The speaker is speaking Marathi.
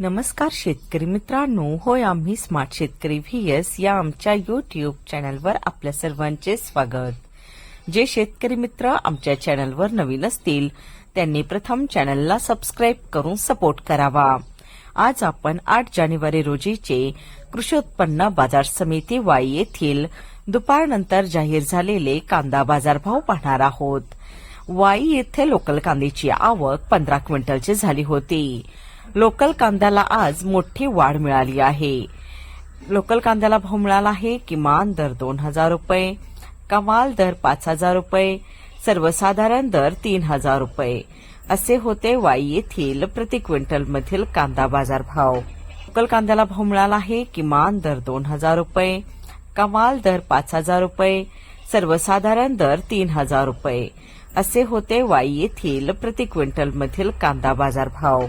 नमस्कार शेतकरी मित्रांनो होय आम्ही स्मार्ट शेतकरी व्हीएस या आमच्या युट्यूब चॅनलवर आपल्या सर्वांचे स्वागत. जे शेतकरी मित्र आमच्या चॅनलवर नवीन असतील त्यांनी प्रथम चॅनलला सबस्क्राईब करून सपोर्ट करावा. आज आपण आठ जानेवारी रोजीचे कृषी उत्पन्न बाजार समिती वाई येथील दुपारनंतर जाहीर झालेले कांदा बाजारभाव पाहणार आहोत. वाई येथे लोकल कांद्याची आवक पंधरा क्विंटलची झाली होती. लोकल कांद्याला आज मोठी वाढ मिळाली आहे. लोकल कांद्याला भाव मिळाला आहे किमान दर दोन हजार रुपये कमाल दर पाच हजार रुपये सर्वसाधारण दर तीन हजार रुपये. असे होते वाई येथील प्रति क्विंटल मधील कांदा बाजार भाव लोकल कांद्याला भाव मिळाला आहे किमान दर दोन हजार रुपये कमाल दर पाच हजार रुपये सर्वसाधारण दर तीन हजार रुपये. असे होते वाई येथील प्रति क्विंटल मधील कांदा बाजार भाव